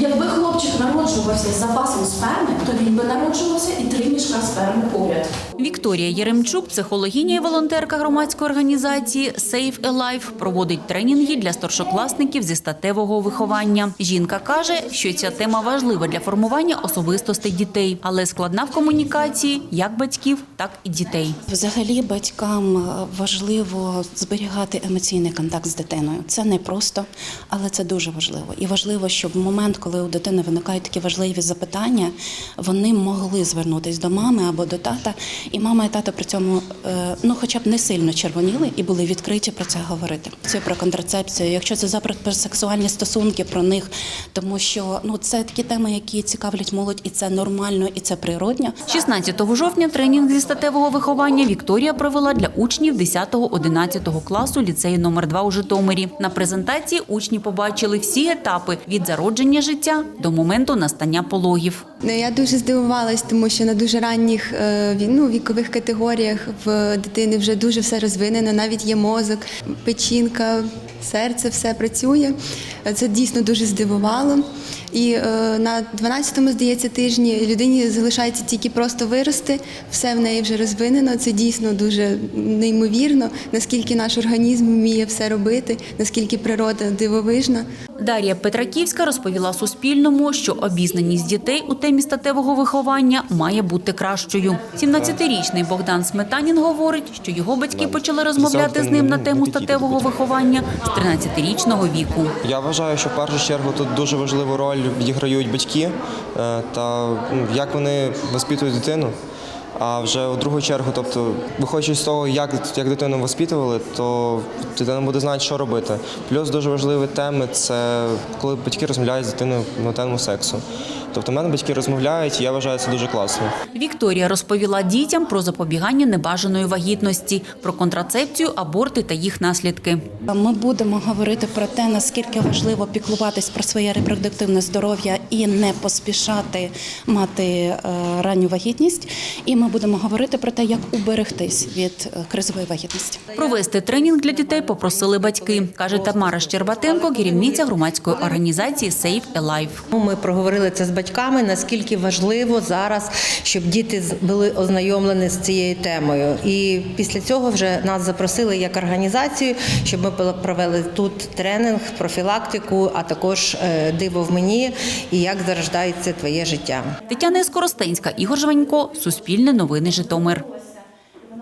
Якби хлопчик народжувався з запасом сперми, то він би народжувався і три мішка сперми поряд. Вікторія Єремчук, психологиня і волонтерка громадської організації Save a Life, проводить тренінги для старшокласників зі статевого виховання. Жінка каже, що ця тема важлива для формування особистостей дітей, але складна в комунікації як батьків, так і дітей. Взагалі батькам е, важливо зберігати емоційний контакт з дитиною. Це не просто, але це дуже важливо. І важливо, щоб в момент, коли у дитини виникають такі важливі запитання, вони могли звернутися до мами або до тата, і мама і тато при цьому е, ну, хоча б не сильно червоніли і були відкриті про це говорити. Це про контрацепцію. Якщо це за про про сексуальні стосунки, про них, тому що ну це такі теми, які цікавлять молодь, і це нормально, і це природньо. 16 жовтня тренінг зі статевого виховання Вікторія провела для учнів 10-11 класу ліцею номер 2 у Житомирі. На презентації учні побачили всі етапи від зародження життя до моменту настання пологів. Ну, Я дуже здивувалась, тому що на дуже ранніх е, ну, вікових категоріях в дитини вже дуже все розвинено, навіть є мозок, печінка, серце, все працює. Це дійсно дуже здивувало. І е, на 12-му, здається, тижні людині залишається тільки просто вирости, все в неї вже розвинено. Це дійсно дуже неймовірно, наскільки наш організм вміє все робити, наскільки природа дивовижна. Дар'я Петраківська розповіла Суспільному, що обізнаність дітей у темі статевого виховання має бути кращою. 17-річний Богдан Сметанін говорить, що його батьки почали розмовляти з ним на тему статевого виховання з 13-річного віку. Я вважаю, що в першу чергу тут дуже важливу роль відіграють батьки е, та ну, як вони воспитують дитину. А вже у другу чергу, тобто, виходячи з того, як, як дитину воспитували, то дитина буде знати, що робити. Плюс дуже важливі теми це коли батьки розмовляють з дитиною на тему сексу. Тобто, в мене батьки розмовляють, і я вважаю це дуже класно. Вікторія розповіла дітям про запобігання небажаної вагітності, про контрацепцію, аборти та їх наслідки. Ми будемо говорити про те, наскільки важливо піклуватись про своє репродуктивне здоров'я і не поспішати мати е, ранню вагітність. І ми будемо говорити про те, як уберегтись від е, кризової вагітності. Провести тренінг для дітей попросили батьки, каже Тамара Щербатенко, керівниця громадської організації Save a Life. Ну, Ми проговорили це з батьками, наскільки важливо зараз, щоб діти з- були ознайомлені з цією темою. І після цього вже нас запросили як організацію, щоб ми провели тут тренінг, профілактику, а також е, диво в мені і як зарождається твоє життя. Тетяна Скоростенська, Ігор Жванько, Суспільне новини Житомир.